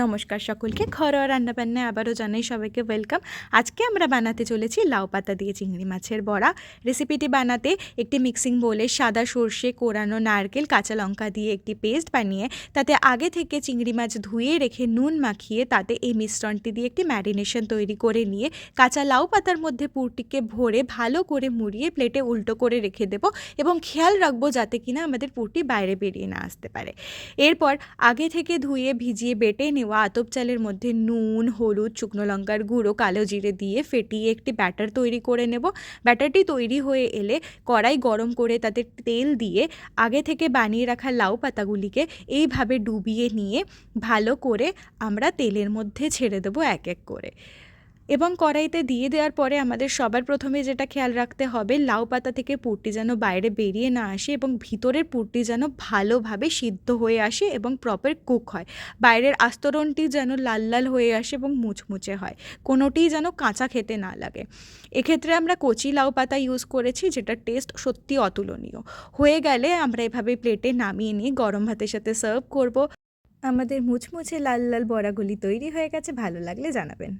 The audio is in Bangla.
নমস্কার সকলকে, ঘরোয়া রান্নাবান্নায় আবারও জানাই সবাইকে ওয়েলকাম। আজকে আমরা বানাতে চলেছি লাউ পাতা দিয়ে চিংড়ি মাছের বড়া। রেসিপিটি বানাতে একটি মিক্সিং বোলে সাদা সর্ষে, কোরানো নারকেল, কাঁচা লঙ্কা দিয়ে একটি পেস্ট বানিয়ে, তাতে আগে থেকে চিংড়ি মাছ ধুয়ে রেখে নুন মাখিয়ে, তাতে এই মিশ্রণটি দিয়ে একটি ম্যারিনেশন তৈরি করে নিয়ে, কাঁচা লাউ পাতার মধ্যে পুরটিকে ভরে ভালো করে মুড়িয়ে প্লেটে উল্টো করে রেখে দেবো এবং খেয়াল রাখব যাতে কিনা আমাদের পুরটি বাইরে বেরিয়ে না আসতে পারে। এরপর আগে থেকে ধুয়ে ভিজিয়ে বেটে নেওয়া আতপ চালের মধ্যে নুন, হলুদ, শুকনো লঙ্কার গুঁড়ো, কালো জিরে দিয়ে ফেটিয়ে একটি ব্যাটার তৈরি করে নেব। ব্যাটারটি তৈরি হয়ে এলে কড়াই গরম করে তাতে তেল দিয়ে আগে থেকে বানিয়ে রাখা লাউ পাতাগুলিকে এইভাবে ডুবিয়ে নিয়ে ভালো করে আমরা তেলের মধ্যে ছেড়ে দেবো এক এক করে। এবং কড়াইতে দিয়ে দেওয়ার পরে আমাদের সবার প্রথমে যেটা খেয়াল রাখতে হবে, লাউ পাতা থেকে পুরটি যেন বাইরে বেরিয়ে না আসে এবং ভিতরের পুরটি যেন ভালোভাবে সিদ্ধ হয়ে আসে এবং প্রপার কুক হয়। বাইরের আস্তরণটি যেন লাল লাল হয়ে আসে এবং মুচমুচে হয়। কোনোটিই যেন কাঁচা খেতে না লাগে। এক্ষেত্রে আমরা কচি লাউ পাতা ইউজ করেছি, যেটার টেস্ট সত্যি অতুলনীয়। হয়ে গেলে আমরা এভাবে প্লেটে নামিয়ে নিয়ে গরম ভাতের সাথে সার্ভ করব। আমাদের মুচমুচে লাল লাল বড়াগুলি তৈরি হয়ে গেছে, ভালো লাগলে জানাবেন।